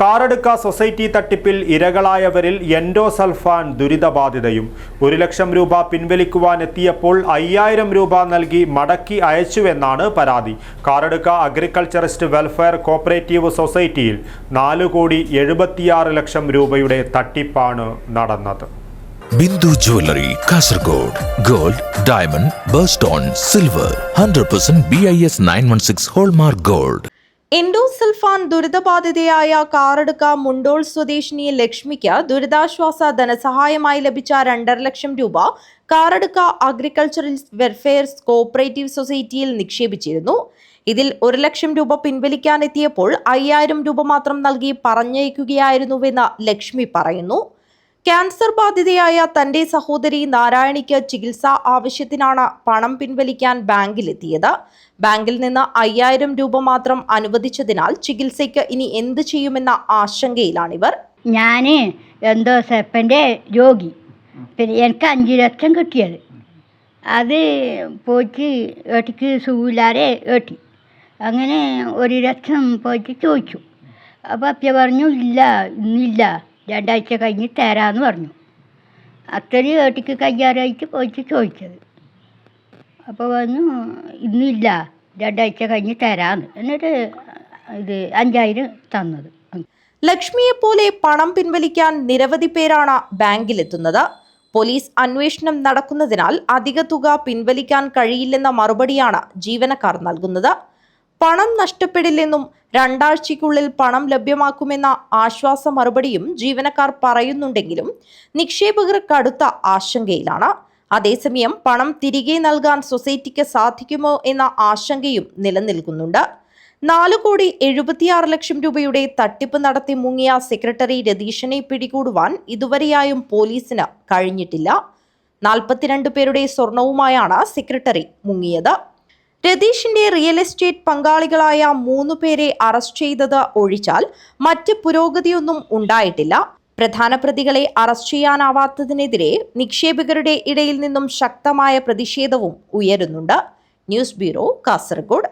Karadka society തട്ടിപ്പിൽ ഇരകളായവരിൽ endosulfan ദുരിതബാധിതയും ഒരു ലക്ഷം രൂപ പിൻവലിക്കുവാൻ എത്തിയപ്പോൾ അയ്യായിരം രൂപ നൽകി മടക്കി അയച്ചുവെന്നാണ് പരാതി. കാറടുക്ക അഗ്രികൾച്ചറിസ്റ്റ് വെൽഫെയർ കോപ്പറേറ്റീവ് സൊസൈറ്റിയിൽ നാല് കോടി എഴുപത്തിയാറ് ലക്ഷം രൂപയുടെ തട്ടിപ്പാണ് നടന്നത്. Bindu jewellery Kasaragod gold diamond birthstone silver hundred percent B I S nine one six hallmark gold. Endosulfan ദുരിതബാധിതയായ Karadukka Mundol സ്വദേശിനി ലക്ഷ്മിക്ക് ദുരിതാശ്വാസ ധനസഹായമായി ലഭിച്ച രണ്ടര ലക്ഷം രൂപ കാറടുക്ക അഗ്രികൾച്ചറൽ വെൽഫെയർ കോഓപ്പറേറ്റീവ് സൊസൈറ്റിയിൽ നിക്ഷേപിച്ചിരുന്നു. ഇതിൽ ഒരു ലക്ഷം രൂപ പിൻവലിക്കാനെത്തിയപ്പോൾ അയ്യായിരം രൂപ മാത്രം നൽകി പറഞ്ഞയക്കുകയായിരുന്നുവെന്ന് ലക്ഷ്മി പറയുന്നു. ക്യാൻസർ ബാധിതയായ തന്റെ സഹോദരി നാരായണിക്ക് ചികിത്സാ ആവശ്യത്തിനാണ് പണം പിൻവലിക്കാൻ ബാങ്കിലെത്തിയത്. ബാങ്കിൽ നിന്ന് അയ്യായിരം രൂപ മാത്രം അനുവദിച്ചതിനാൽ ചികിത്സയ്ക്ക് ഇനി എന്ത് ചെയ്യുമെന്ന ആശങ്കയിലാണിവർ. ഞാൻ എന്തോ സെപ്പന്റെ രോഗി. പിന്നെ എനിക്ക് അഞ്ച് ലക്ഷം കിട്ടിയത്. അത് പോയിട്ട് ഏട്ടിക്ക് സൂലാരെ ഏട്ടി. അങ്ങനെ ഒരു ലക്ഷം പോയിട്ട് ചോദിച്ചു. അപ്പോൾ അപ്പ പറഞ്ഞു ഇല്ല ഇന്നില്ല. രണ്ടാഴ്ച കഴിഞ്ഞ് തരാമെന്ന് പറഞ്ഞു. അത്രയും ഏട്ടിക്ക് കയ്യാറായിട്ട് പോയിട്ട് ചോദിച്ചത്. അപ്പോൾ പറഞ്ഞു ഇന്നില്ല രണ്ടാഴ്ച കഴിഞ്ഞ് തരാമെന്ന് എന്നിട്ട് ഇത് അഞ്ചായിരം തന്നത്. ലക്ഷ്മിയെപ്പോലെ പണം പിൻവലിക്കാൻ നിരവധി പേരാണ് ബാങ്കിലെത്തുന്നത്. പോലീസ് അന്വേഷണം നടക്കുന്നതിനാൽ അധിക തുക പിൻവലിക്കാൻ കഴിയില്ലെന്ന മറുപടിയാണ് ജീവനക്കാർ നൽകുന്നത്. പണം നഷ്ടപ്പെടില്ലെന്നും രണ്ടാഴ്ചയ്ക്കുള്ളിൽ പണം ലഭ്യമാക്കുമെന്ന ആശ്വാസ മറുപടിയും ജീവനക്കാർ പറയുന്നുണ്ടെങ്കിലും നിക്ഷേപകർ കടുത്ത ആശങ്കയിലാണ്. അതേസമയം പണം തിരികെ നൽകാൻ സൊസൈറ്റിക്ക് സാധിക്കുമോ എന്ന ആശങ്കയും നിലനിൽക്കുന്നുണ്ട്. നാല് കോടി എഴുപത്തിയാറ് ലക്ഷം രൂപയുടെ തട്ടിപ്പ് നടത്തി മുങ്ങിയ സെക്രട്ടറി രതീഷിനെ പിടികൂടുവാൻ ഇതുവരെയായും പോലീസിന് കഴിഞ്ഞിട്ടില്ല. നാൽപ്പത്തിരണ്ട് പേരുടെ സ്വർണവുമായാണ് സെക്രട്ടറി മുങ്ങിയത്. രതീഷിന്റെ റിയൽ എസ്റ്റേറ്റ് പങ്കാളികളായ മൂന്നു പേരെ അറസ്റ്റ് ചെയ്തത് ഒഴിച്ചാൽ മറ്റ് പുരോഗതിയൊന്നും ഉണ്ടായിട്ടില്ല. പ്രധാന പ്രതികളെ അറസ്റ്റ് ചെയ്യാനാവാത്തതിനെതിരെ നിക്ഷേപകരുടെ ഇടയിൽ നിന്നും ശക്തമായ പ്രതിഷേധവും ഉയരുന്നുണ്ട്. News bureau Kasaragod.